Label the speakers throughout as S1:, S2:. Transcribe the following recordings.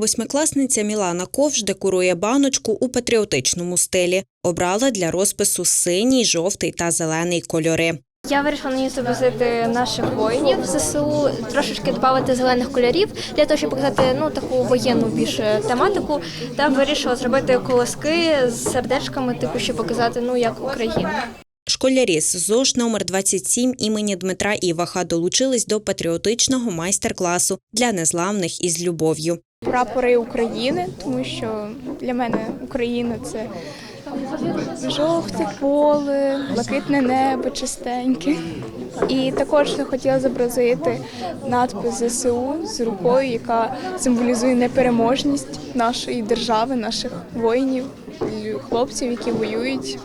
S1: Восьмикласниця Мілана Ковш декорує баночку у патріотичному стилі. Обрала для розпису синій, жовтий та зелений кольори.
S2: Я вирішила на ній зобразити наших воїнів ЗСУ, трошечки додати зелених кольорів для того, щоб показати ну таку воєнну більше тематику. Та вирішила зробити колоски з сердечками, типу, щоб показати ну як Україну.
S1: Школярі з ЗОЖ номер 27 імені Дмитра Іваха долучились до патріотичного майстер-класу для незламних із любов'ю.
S3: прапори України, тому що для мене Україна це жовте поле, блакитне небо чистеньке. І також я хотіла зобразити надпис ЗСУ з рукою, яка символізує непереможність нашої держави, наших воїнів, хлопців, які воюють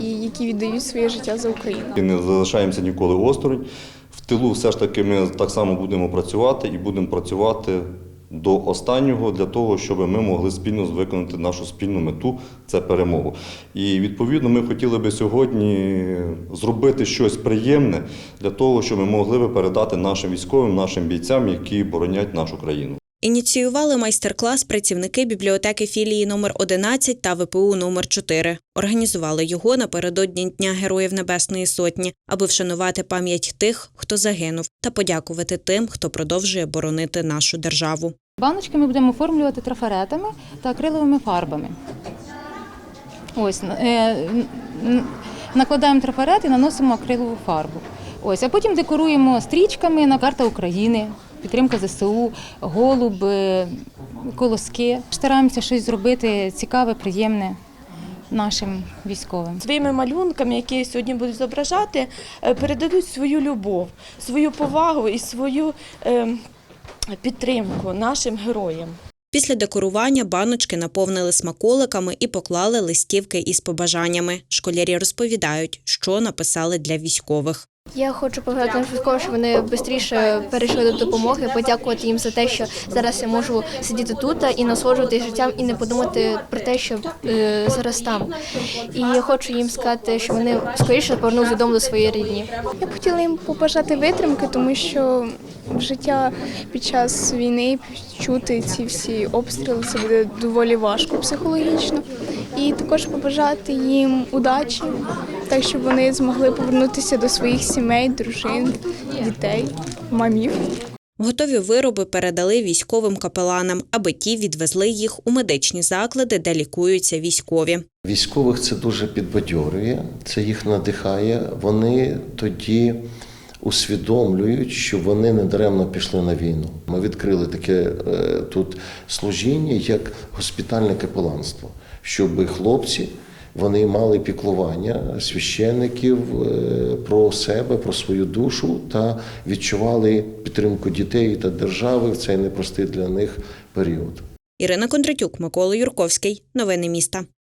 S3: і які віддають своє життя за Україну.
S4: І не залишаємося ніколи осторонь. В тилу все ж таки ми так само будемо працювати і будемо працювати до останнього для того, щоб ми могли спільно виконати нашу спільну мету це перемогу. І відповідно ми хотіли би сьогодні зробити щось приємне для того, щоб ми могли би передати нашим військовим, нашим бійцям, які боронять нашу країну.
S1: Ініціювали майстер-клас працівники бібліотеки філії номер 11 та ВПУ номер 4 Організували його напередодні Дня Героїв Небесної Сотні, аби вшанувати пам'ять тих, хто загинув, та подякувати тим, хто продовжує боронити нашу державу.
S5: Баночки ми будемо оформлювати трафаретами та акриловими фарбами. Ось е, накладаємо трафарет і наносимо акрилову фарбу. Ось, а потім декоруємо стрічками на карта України, підтримка ЗСУ, голуб, е, колоски. Стараємося щось зробити цікаве, приємне нашим військовим.
S6: Своїми малюнками, які сьогодні будуть зображати, е, передадуть свою любов, свою повагу і свою е, підтримку нашим героям.
S1: Після декорування баночки наповнили смаколиками і поклали листівки із побажаннями. Школярі розповідають, що написали для військових.
S2: Я хочу побажати військовим, щоб вони швидше перейшли до допомоги, подякувати їм за те, що зараз я можу сидіти тут і насолоджуватися життям і не подумати про те, що е, зараз там. І я хочу їм сказати, що вони скоріше повернулися додому до своєї рідні.
S3: Я б хотіла їм побажати витримки, тому що життя під час війни чути ці всі обстріли це буде доволі важко психологічно. І також побажати їм удачі, так щоб вони змогли повернутися до своїх сімей, дружин, дітей, мамів.
S1: Готові вироби передали військовим капеланам, аби ті відвезли їх у медичні заклади, де лікуються військові.
S7: Військових це дуже підбадьорює, це їх надихає. Вони тоді усвідомлюють, що вони не даремно пішли на війну. Ми відкрили таке е, тут служіння, як госпітальне капеланство, щоб хлопці. Вони мали піклування священників е, про себе, про свою душу та відчували підтримку дітей та держави в цей непростий для них період.
S1: Ірина Кондратюк, Микола Юрковський. Новини міста.